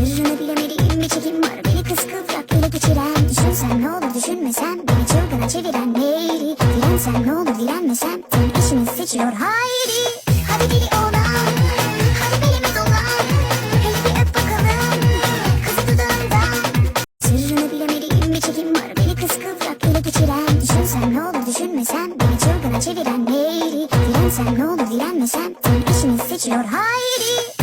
Sırrını bilemediğim bir çekim var. Beni kıskıvrak ele geçiren. Düşünsen ne olur düşünmesen Beni çılgına çeviren neydi? Dirensen ne olur direnmesen Tek işini seçiyor haydi. Hadi deli olan Hadi belime dolan Hele bir öp bakalım. Kızı dudağından. Sırrını bilemediğim bir çekim var. Beni kıskıvrak ele geçiren. Düşünsen ne olur düşünmesen Beni çılgına çeviren neydi? Dirensen ne olur direnmesen Tek işini seçiyor haydi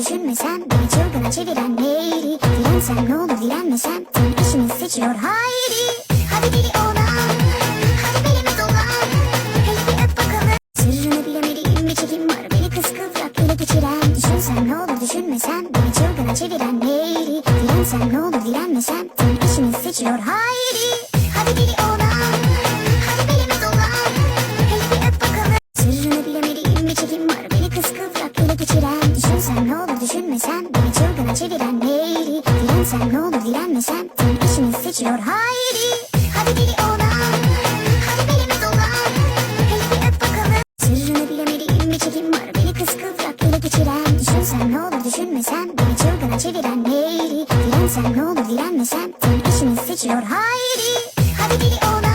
Düşünmesen Beni çılgına çeviren neydi? Dirensen ne olur direnmesen Tek işini seçiyor haydi. Hadi deli olan Hadi belime dolan. Hele bir öp bakalım. Sırrını bilemediğim bir çekim var Beni kıskıvrak ele geçiren. Düşünsen ne olur düşünmesen Beni çılgına çeviren neydi? Dirensen ne olur direnmesen Tek işini seçiyor haydi işini seçiyor haydi. Hadi deli olan Hadi belime dolan. Hele bir öp bakalım. Sırrını bilemediğim bir çekim var. Beni kıskıvrak ele geçiren. Düşünsen ne olur düşünmesen Beni çılgına çeviren neydi? Dirensen ne olur direnmesen Tek işini seçiyor haydi. Hadi deli olan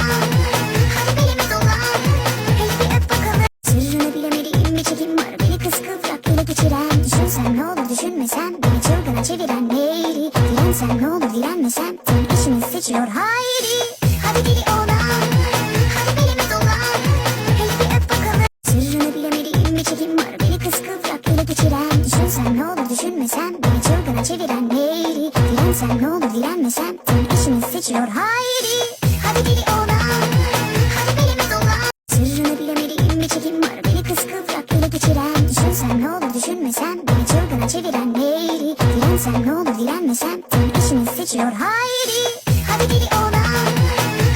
düşünmesen. Beni çılgına çeviren neydi? Dirensen ne olur direnmesen Tek işini seçiyor. Haydi. Hadi olan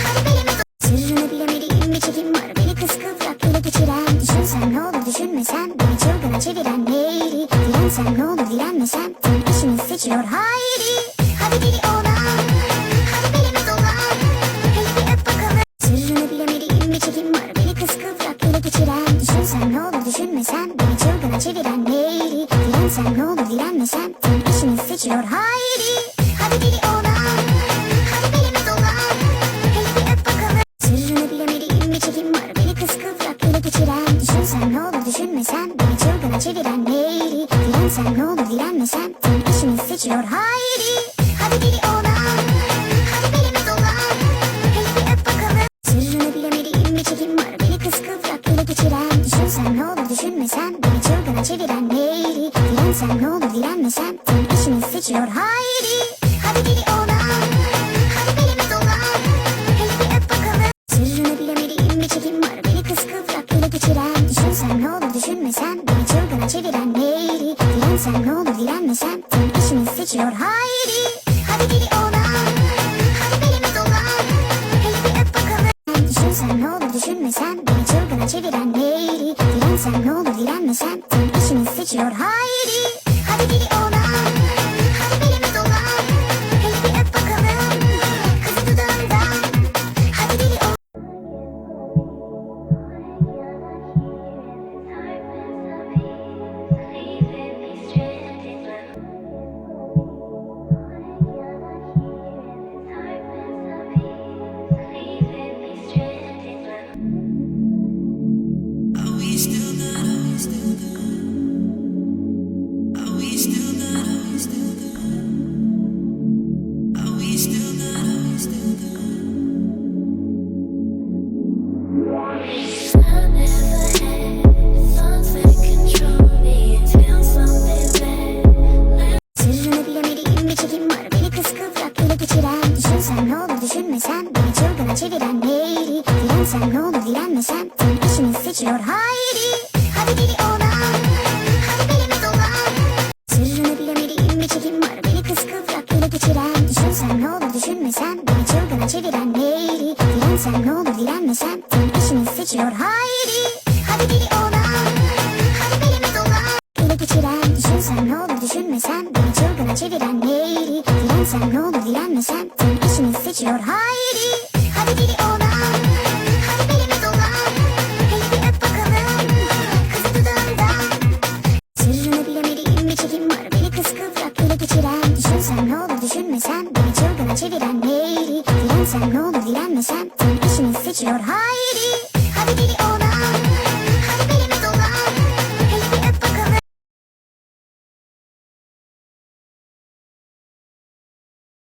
Hadi belime Sırrını bilemediğim bir çekim var. Beni kıskıvrak ele geçiren. Düşünsen ne olur düşünmesen. Beni çılgına çeviren neydi? Ne olur direnmesen Tek işini seçiyor. Haydi Düşünsen ne olur düşünmesen Beni çılgına çeviren neydi? Dirensen ne olur direnmesen Tek işini seçiyor haydi Olur direnmesen Tek işini seçiyor. Haydi Hadi deli olan Hadi belime dolan. Hele bir öp bakalım. Sırrını bilemediğim bir çekim var. Beni kıskıvrak ele geçiren Düşünsen ne olur düşünmesen Beni çılgına çeviren neydi? Dirensen ne olur direnmesen Tek işini seçiyor. Haydi Hadi deli olan Hadi belime dolan. Hele bir öp bakalım. Düşünsen ne olur düşünmesen Beni çılgına çeviren neydi? Dirensen ne olur direnmesen Tek işini seçiyor. Haydi Hadi deli çılgına çeviren neydi Dirensen ne olur direnmesen. Sen işini seçiyor haydi. はの入り